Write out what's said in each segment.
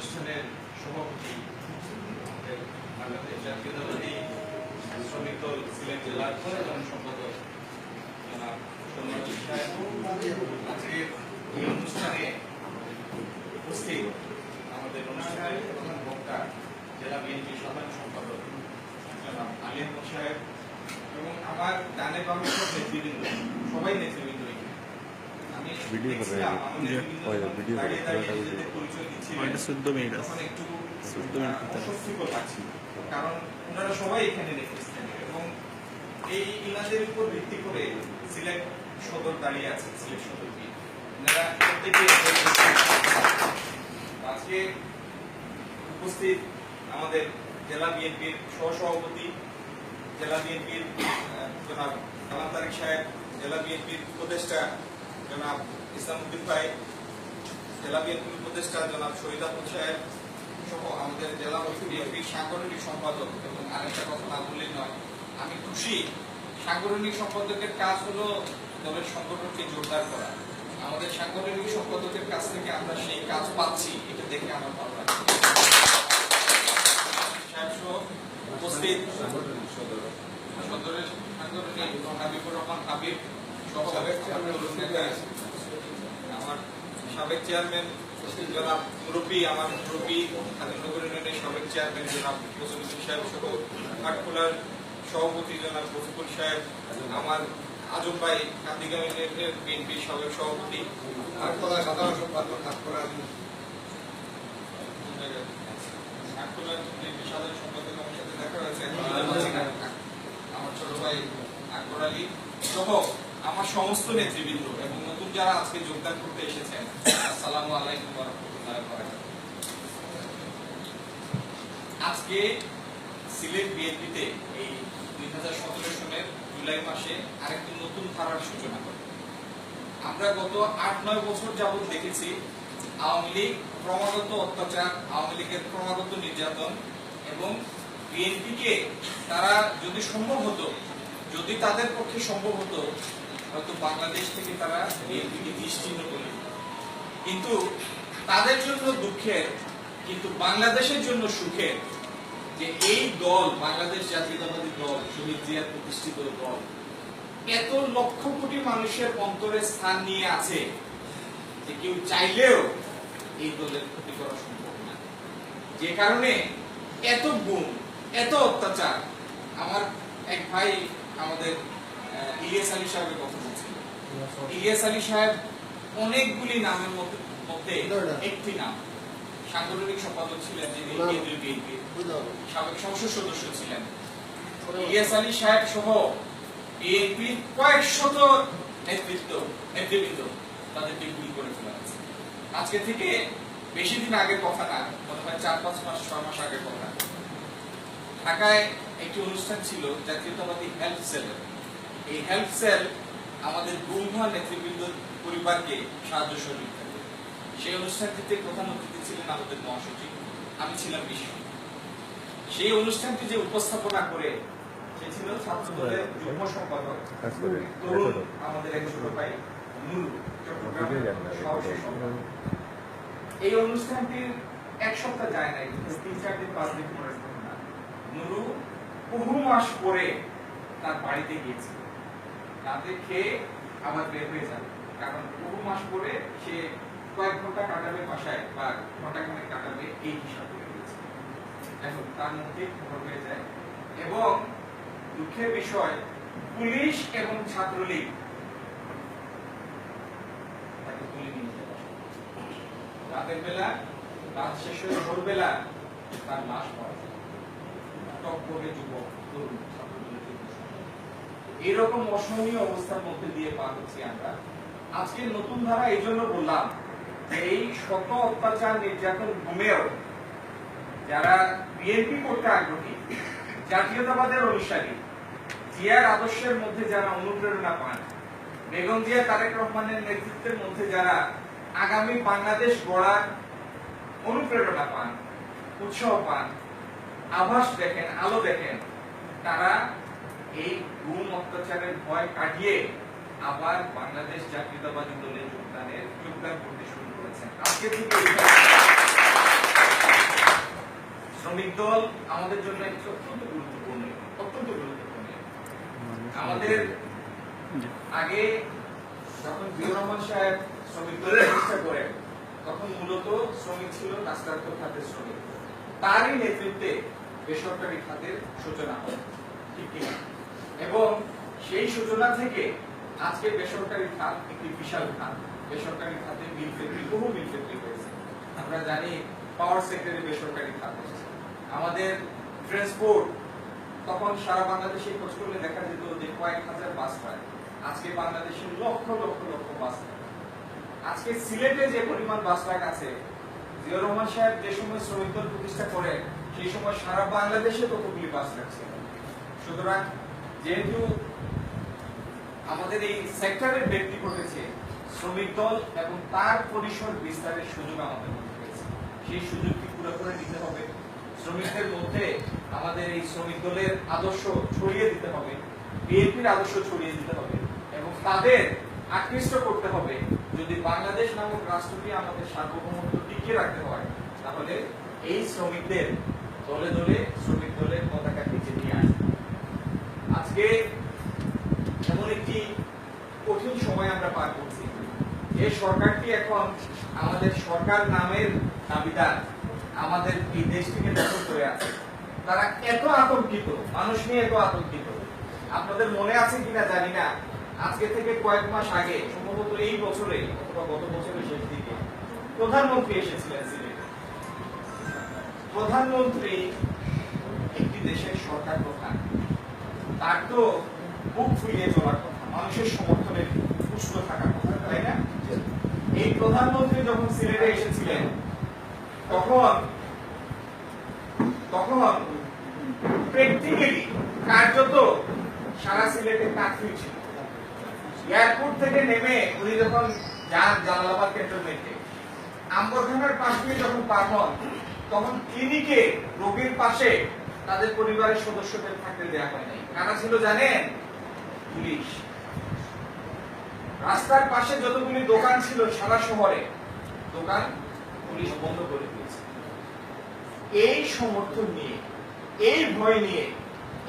অনুষ্ঠানের সভাপতি বাংলাদেশ জাতীয়তাবাদী শ্রমিক দল সিলেট জেলার সাধারণ সম্পাদক সাহেব। আজকের এই অনুষ্ঠানে উপস্থিত আমাদের অনুষ্ঠানের প্রধান বক্তা জেলা বিএনপি সাধারণ সম্পাদক জনাব আলী সাহেব এবং আমার ডানে বামে নেতৃবৃন্দ সবাই নেতৃবৃন্দ ভিডিও করে যখন ভিডিও করে পুরোটা ভিডিও। ওইটা 14 মিনিট আছে। 14 মিনিট। কারণ ওনারা সবাই এখানে রেখেছেন এবং এই ইনাদের উপর ভিত্তি করে সিলেট সদর দাঁড়িয়ে আছে সিলেট সদর দিয়ে ওনারা প্রত্যেকে আজকে উপস্থিত আমাদের জেলা বিএনপির সহসভাপতি জেলা বিএনপির জনাব কালাম তারিক সাহেব জেলা বিএনপির উপদেষ্টা জনাব ইসলামউদ্দিন ভাই জেলা বিএনপির উপদেষ্টা জনাব শহীদ আহমদ সাহেব সহ আমাদের জেলা বিএনপির সাংগঠনিক সম্পাদক এবং আরেকটা কথা না বললেই নয় আমি খুশি সাংগঠনিক সম্পাদকের কাজ হলো দলের সংগঠনকে জোরদার করা। আমাদের সাংগঠনিক সম্পাদকের কাছ থেকে আমরা সেই কাজ পাচ্ছি এটা দেখে আমার ভালো লাগে। উপস্থিত। সদরের সাংগঠনিক হাবিবুর রহমান হাবিব। আমার সাবেক চেয়ারম্যান জনাব মুরব্বী, আমার মুরব্বী স্বাধীনগর ইউনিয়নের সাবেক চেয়ারম্যান জনাব বসুমুদ্দিন সাহেব সহ আটখোলার সভাপতি জনাব রফিকুল সাহেব, আমার আজম ভাই কান্দিগাঁও ইউনিয়নের বিএনপির সাবেক সভাপতি আটখোলা সাধারণ সম্পাদক আটখোলা আটখোলার বিএনপি সাধারণ সম্পাদক আমার সাথে দেখা হয়েছে। আমার ছোট ভাই আকবর আলী সহ আমার সমস্ত নেতৃবৃন্দ এবং নতুন যারা আজকে যোগদান করতে এসেছেন, আসসালামু আলাইকুম। আজকে সিলেট বিএনপিতে এই দুই হাজার সতেরো সনের জুলাই মাসে আরেকটি নতুন ধারার সূচনা করে আমরা গত আট নয় বছর যাবত দেখেছি আওয়ামী লীগ ক্রমাগত অত্যাচার, আওয়ামী লীগের ক্রমাগত নির্যাতন এবং বিএনপিকে তারা যদি সম্ভব হতো, যদি তাদের পক্ষে সম্ভব হতো হয়তো বাংলাদেশ থেকে তারা বিএনপিকে নিশ্চিহ্ন করে কিন্তু তাদের জন্য দুঃখের, কিন্তু বাংলাদেশের জন্য সুখের যে এই দল, বাংলাদেশ জাতীয়তাবাদী দল, শহীদ জিয়ার প্রতিষ্ঠিত দল, এত লক্ষ কোটি মানুষের অন্তরে স্থান নিয়ে আছে যে কেউ চাইলেও এই দলের ক্ষতি করা সম্ভব না। যে কারণে এত গুণ এত অত্যাচার, আমার এক ভাই আমাদের ইলিয়াস আলী সাহেবের ইলিয়াস আলী সাহেব অনেকগুলি নামের মধ্যে একটি নাম। সাংগঠনিক সম্পাদক ছিলেন যিনি কেন্দ্রীয় বিএনপির সাবেক সংসদ সদস্য ছিলেন। ইলিয়াস আলী সাহেব সহ বিএনপির কয়েক শত নেতৃত্ব নেতৃবৃন্দ তাদেরকে গুলি করে ফেলা হয়েছে। আজকে থেকে বেশি দিন আগের কথা না মনে হয় চার পাঁচ মাস ছয় মাস আগের কথা। ঢাকায় একটি অনুষ্ঠান ছিল জাতীয়তাবাদী হেল্প সেলের এই হেল্প সেল আমাদের গুম নেতৃবৃন্দ পরিবারকে সাহায্য সহযোগিতা করে। সেই অনুষ্ঠানটিতে প্রধান অতিথি ছিলেন আমাদের মহাসচিব। আমি ছিলাম বিশ্ব সেই অনুষ্ঠানটি যে উপস্থাপনা করে, সে ছিল ছাত্র দলের যুগ্ম সম্পাদক। তরুণ আমাদের এক ছোট ভাই। এই অনুষ্ঠানটির এক সপ্তাহ যায় নাই তিন চার দিন, পাঁচ দিন ঘটনা। নুরু বহু মাস পরে তার বাড়িতে গিয়েছিল। রাতে খেয়ে আবার বের হয়ে যাবে। কারণ বহু মাস পরে সে কয়েক ঘণ্টা কাটাবে বাসায় বা ঘণ্টা খানেক কাটাবে এই হিসাব করে গিয়েছে এখন তার মধ্যে খবর হয়ে যায়। এবং দুঃখের বিষয়, পুলিশ এবং ছাত্রলীগ। রাতের বেলা, রাত শেষ হয়ে ভোরবেলা তার লাশ পাওয়া যায়। টক করে যুবক তরুণ। এরকম অসহনীয় অবস্থার মধ্যে দিয়ে পার হচ্ছি আমরা। আজকে নতুন ধারা এই জন্য বললাম যে এই শত অত্যাচার নির্যাতন ঘুমেও যারা বিএনপি করতে আগ্রহী, জাতীয়তাবাদের অনুসারী, জিয়ার আদর্শের মধ্যে যারা অনুপ্রেরণা পান, বেগম জিয়া, তারেক রহমানের নেতৃত্বের মধ্যে যারা আগামী বাংলাদেশ গড়ার অনুপ্রেরণা পান, উৎসাহ পান, আভাস দেখেন, আলো দেখেন, তারা এই গুম অত্যাচারের ভয় কাটিয়ে আবার বাংলাদেশ জাতীয়তাবাদী দলে যোগদানের যোগদান করতে শুরু করেছেন। আজকে থেকে শ্রমিক দল আমাদের জন্য একটি অত্যন্ত গুরুত্বপূর্ণ অত্যন্ত গুরুত্বপূর্ণ আমাদের আগে যখন জিয়র রহমান সাহেব শ্রমিক দলের প্রতিষ্ঠা করেন তখন মূলত শ্রমিক ছিল রাষ্ট্রায়ত্ত খাতের শ্রমিক। তারই নেতৃত্বে বেসরকারি খাতের সূচনা হয়। ঠিক কিনা এবং সেই সূচনা থেকে আজকে বেসরকারি খাত একটি বিশাল খাত। বেসরকারি খাতে ফ্যাক্টরি বহু ফ্যাক্টরি হয়েছে আমরা জানি পাওয়ার সেক্টরে বেসরকারি খাত হচ্ছে। আমাদের ট্রান্সপোর্ট তখন সারা বাংলাদেশে খোঁজ করলে দেখা যেত যে কয়েক হাজার বাস পায়। আজকে বাংলাদেশে লক্ষ লক্ষ লক্ষ বাস আজকে সিলেটে যে পরিমাণ বাস ট্রাক আছে জিয়র রহমান সাহেব যে সময় শ্রমিক দল প্রতিষ্ঠা করেন, সেই সময় সারা বাংলাদেশে ততগুলি বাস ট্রাক ছিল সুতরাং যেহেতু আমাদের এই সেক্টরের ব্যক্তি ঘটেছে শ্রমিক দল এবং তার পরিসর বিস্তারের সুযোগ আমাদের মধ্যে রয়েছে। সেই সুযোগটি দিতে হবে। শ্রমিকদের মধ্যে আমাদের এই শ্রমিক দলের আদর্শ ছড়িয়ে দিতে হবে, বিএনপির আদর্শ ছড়িয়ে দিতে হবে এবং তাদের আকৃষ্ট করতে হবে। যদি বাংলাদেশ নামক রাষ্ট্রটি আমাদের সার্বভৌমত্ব টিকিয়ে রাখতে হয়, তাহলে এই শ্রমিকদের দলে দলে, শ্রমিক দলের পতাকা নিচে নিয়ে আসতে হবে। আজকে এমন একটি কঠিন সময় আমরা পার করছি। যে সরকারটি এখন আমাদের সরকার নামের দাবিদার, আমাদের এই দেশটিকে দখল করে আছে। তারা এত আতঙ্কিত, মানুষ নিয়ে এত আতঙ্কিত। আপনাদের মনে আছে কিনা জানি না। আজকে থেকে কয়েক মাস আগে, সম্ভবত এই বছরে, অথবা গত বছরের শেষ দিকে, প্রধানমন্ত্রী এসেছিলেন সিলেটে। প্রধানমন্ত্রী একটি দেশের সরকার তার তো বুক ফুলিয়ে চলার কথা, মানুষের সমর্থনে পুষ্ট থাকার কথা, তাই না? এই প্রধানমন্ত্রী যখন সিলেটে এসেছিলেন, তখন তখন প্র্যাকটিক্যালি কার্যত সারা সিলেটে কারফিউ ছিল এয়ারপোর্ট থেকে নেমে উনি যখন যান জালালাবাদ ক্যান্টনমেন্টে, আম্বরখানার পাশ দিয়ে যখন পার হন, তখন ক্লিনিকে রোগীর পাশে তাদের পরিবারের সদস্যদের থাকতে দেওয়া হয় নাই। কারা ছিল জানেন? পুলিশ। রাস্তার পাশে যতগুলি দোকান ছিল সারা শহরে, দোকান পুলিশ বন্ধ করে দিয়েছে। এই সমর্থন নিয়ে, এই ভয় নিয়ে,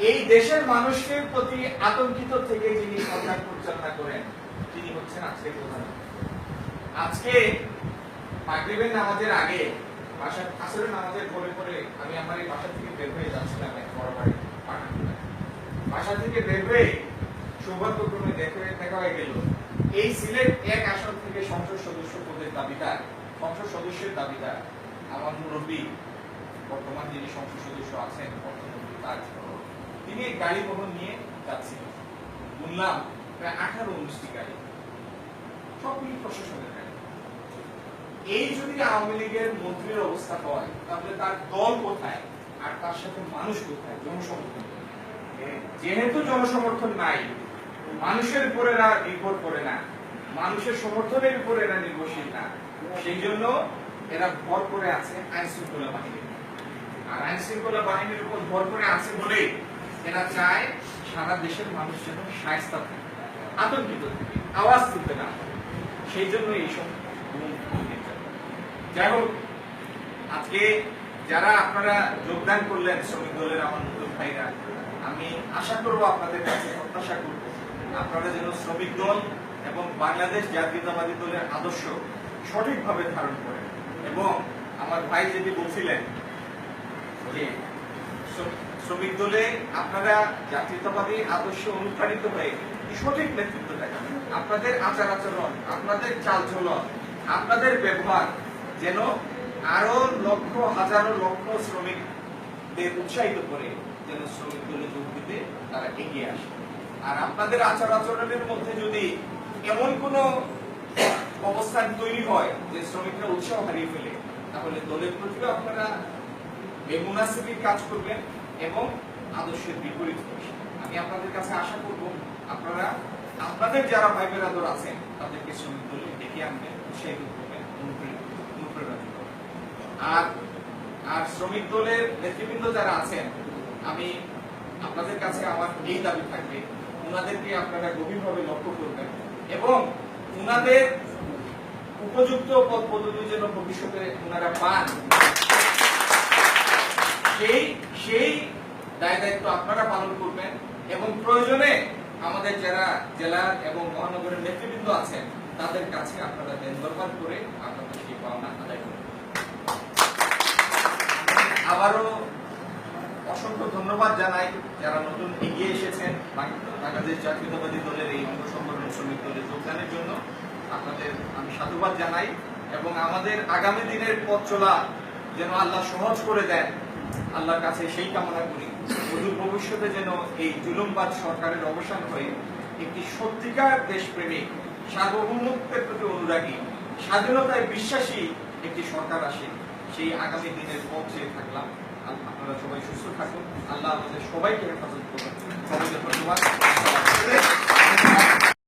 এই দেশের মানুষের প্রতি আতঙ্কিত থেকে যিনি সরকার পরিচালনা করেন, তিনি হচ্ছেন আজকে প্রধানমন্ত্রী আজকে মাগরিবের নামাজের আগে বাসা আসরের নামাজের পরে পরে আমি আমার এই বাসা থেকে বের হয়ে যাচ্ছিলাম বাসা থেকে বের হয়ে দেখা হয়ে- গেল। এই সিলেট এক আসন থেকে সংসদ সদস্য পদের দাবিদার, সংসদ সদস্যের দাবিদার আমার মুরব্বী, বর্তমান যিনি সংসদ সদস্য আছেন, অর্থমন্ত্রী তার তিনি গাড়ি বহন নিয়ে যাচ্ছিলেন। প্রায় আঠারো উনিশটি গাড়ি। সবগুলি প্রশাসনের এই যদি আওয়ামী লীগের মন্ত্রীর অবস্থা হয়, তাহলে তার দল কোথায়? আর তার সাথে মানুষ কোথায়? জনসমর্থন? যেহেতু জনসমর্থন নাই, মানুষের উপরে নির্ভর করে না। মানুষের সমর্থনের উপর এরা নির্ভরশীল না। সেই জন্য এরা ভর করে আছে আইন শৃঙ্খলা বাহিনী আর আইন শৃঙ্খলা বাহিনীর উপর ভর করে আছে বলেই এরা চায় সারা দেশের মানুষ যেন সায়স্তা থাকে, আতঙ্কিত থাকে, আওয়াজ তুলতে না সেই জন্য এইসব যাই হোক, আজকে যারা আপনারা যোগদান করলেন শ্রমিক দলের আমার নতুন ভাইরা আমি আশা করব আপনাদের কাছে প্রত্যাশা করব। আপনারা যেন শ্রমিক দল এবং বাংলাদেশ জাতীয়তাবাদী দলের আদর্শ সঠিকভাবে ধারণ করেন। এবং আমার ভাই যেটি বলছিলেন যে শ্রমিক দলে আপনারা জাতীয়তাবাদী আদর্শ অনুপ্রাণিত হয়ে সঠিক নেতৃত্ব দেখান আপনাদের আচার আচরণ, আপনাদের চালচলন, আপনাদের ব্যবহার যেন আরও লক্ষ, হাজারো লক্ষ শ্রমিকদের উৎসাহিত করে যেন শ্রমিক দলে যোগ দিতে তারা এগিয়ে আসে। আর আপনাদের আচার আচরণের মধ্যে যদি এমন কোন অবস্থান তৈরি হয় যে শ্রমিকরা উৎসাহ হারিয়ে ফেলে, তাহলে দলের প্রতিও আপনারা বেমুনাসিবির কাজ করবেন এবং আদর্শের বিপরীত আমি আপনাদের কাছে আশা করব, আপনারা, আপনাদের যারা ভাই বেরাদর আছেন তাদেরকে শ্রমিক দলে ডেকে আনবেন, উৎসাহিত করবেন, অনুপ্রেরণা আর আর শ্রমিক দলের নেতৃবৃন্দ যারা আছেন আমি আপনাদের কাছে আমার এই দাবি থাকবে ওনাদেরকে আপনারা গভীরভাবে লক্ষ্য করবেন এবং ওনাদের উপযুক্ত পদ পদবি যেন ভবিষ্যতে ওনারা পান। সেই সেই দায় দায়িত্ব আপনারা পালন করবেন এবং প্রয়োজনে আমাদের যারা জেলার এবং মহানগরের নেতৃবৃন্দ আছেন, তাদের কাছে আপনারা দেন দরবার করে আপনাদের সেই পাওনা আদায় করবেন। আবারও অসংখ্য ধন্যবাদ জানাই যারা নতুন এগিয়ে এসেছেন বাংলাদেশ জাতীয়তাবাদী দলের এই অঙ্গ সংগঠন শ্রমিক দলের যোগদানের জন্য। আপনাদের আমি সাধুবাদ জানাই এবং আমাদের আগামী দিনের পথ চলা যেন আল্লাহ সহজ করে দেন, আল্লাহর কাছে সেই কামনা করি। অদূর ভবিষ্যতে যেন এই জুলুমবাদ সরকারের অবসান হয়ে একটি সত্যিকার দেশপ্রেমিক, সার্বভৌমত্বের প্রতি অনুরাগী, স্বাধীনতায় বিশ্বাসী একটি সরকার আসে, সেই আগামী দিনের পথ চেয়ে থাকলাম। আপনারা সবাই সুস্থ থাকুন। আল্লাহ আমাদের সবাইকে হেফাজত করুন। সবাইকে ধন্যবাদ।